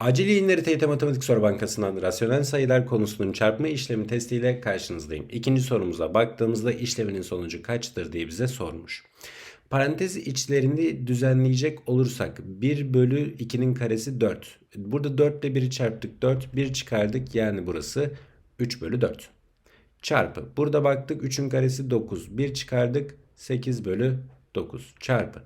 Acil yayınları TYT Matematik Soru Bankası'ndan rasyonel sayılar konusunun çarpma işlemi testiyle karşınızdayım. İkinci sorumuza baktığımızda işleminin sonucu kaçtır diye bize sormuş. Parantez içlerini düzenleyecek olursak 1 bölü 2'nin karesi 4. Burada 4 ile 1'i çarptık 4. 1 çıkardık yani burası 3 bölü 4. Çarpı. Burada baktık 3'ün karesi 9. 1 çıkardık 8 bölü 9. Çarpı.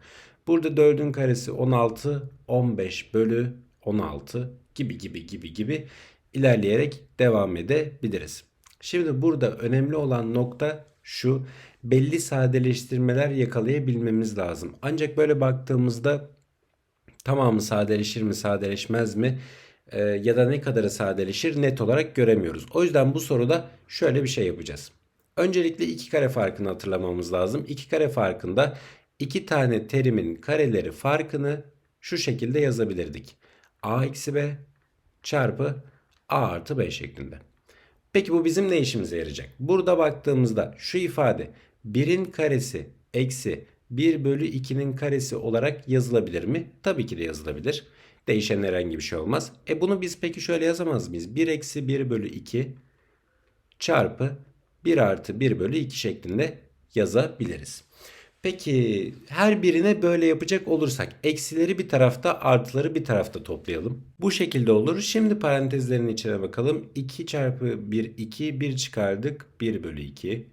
Burada 4'ün karesi 16. 15 bölü 16 gibi gibi gibi gibi ilerleyerek devam edebiliriz. Şimdi burada önemli olan nokta şu belli sadeleştirmeler yakalayabilmemiz lazım. Ancak böyle baktığımızda tamamı sadeleşir mi sadeleşmez mi Ee, ya da ne kadarı sadeleşir net olarak göremiyoruz. O yüzden bu soruda şöyle bir şey yapacağız. Öncelikle iki kare farkını hatırlamamız lazım. İki kare farkında iki tane terimin kareleri farkını şu şekilde yazabilirdik. A eksi b çarpı a artı b şeklinde. Peki bu bizim ne işimize yarayacak? Burada baktığımızda şu ifade 1'in karesi eksi 1 bölü 2'nin karesi olarak yazılabilir mi? Tabii ki de yazılabilir. Değişen herhangi bir şey olmaz. E bunu biz peki şöyle yazamaz mıyız? 1 eksi 1 bölü 2 çarpı 1 artı 1 bölü 2 şeklinde yazabiliriz. Peki her birine böyle yapacak olursak eksileri bir tarafta artıları bir tarafta toplayalım. Bu şekilde olur. Şimdi parantezlerin içine bakalım. 2 çarpı 1 2 1 çıkardık 1 bölü 2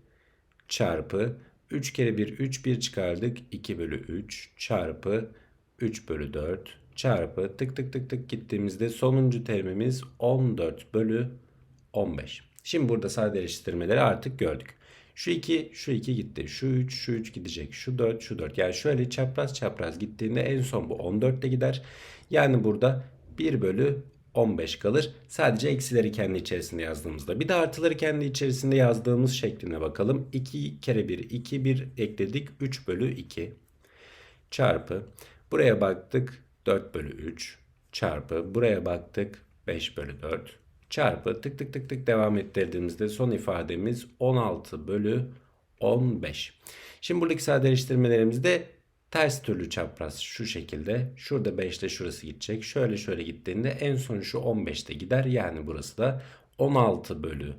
çarpı 3 kere 1 3 1 çıkardık 2 bölü 3 çarpı 3 bölü 4 çarpı tık tık tık tık gittiğimizde sonuncu terimimiz 14 bölü 15. Şimdi burada sadeleştirmeleri artık gördük. Şu 2, şu 2 gitti. Şu 3, şu 3 gidecek. Şu 4, şu 4. Yani şöyle çapraz çapraz gittiğinde en son bu 14 ile gider. Yani burada 1 bölü 15 kalır. Sadece eksileri kendi içerisinde yazdığımızda. Bir de artıları kendi içerisinde yazdığımız şekline bakalım. 2 kere 1, 2, 1 ekledik. 3 bölü 2 çarpı. Buraya baktık 4 bölü 3 çarpı. Buraya baktık 5 bölü 4 çarpı tık tık tık tık devam ettirdiğimizde son ifademiz 16 bölü 15. Şimdi buradaki sadeleştirmelerimizde ters türlü çapraz şu şekilde. Şurada 5 ile şurası gidecek. Şöyle şöyle gittiğinde en son şu 15'te gider. Yani burası da 16 bölü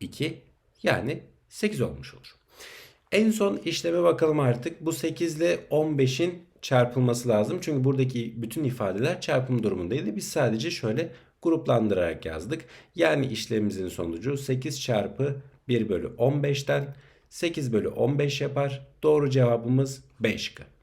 2 yani 8 olmuş olur. En son işleme bakalım artık. Bu 8 ile 15'in çarpılması lazım. Çünkü buradaki bütün ifadeler çarpım durumundaydı. Biz sadece şöyle gruplandırarak yazdık. Yani işlemimizin sonucu 8 çarpı 1 bölü 15'ten 8 bölü 15 yapar. Doğru cevabımız B şıkkı.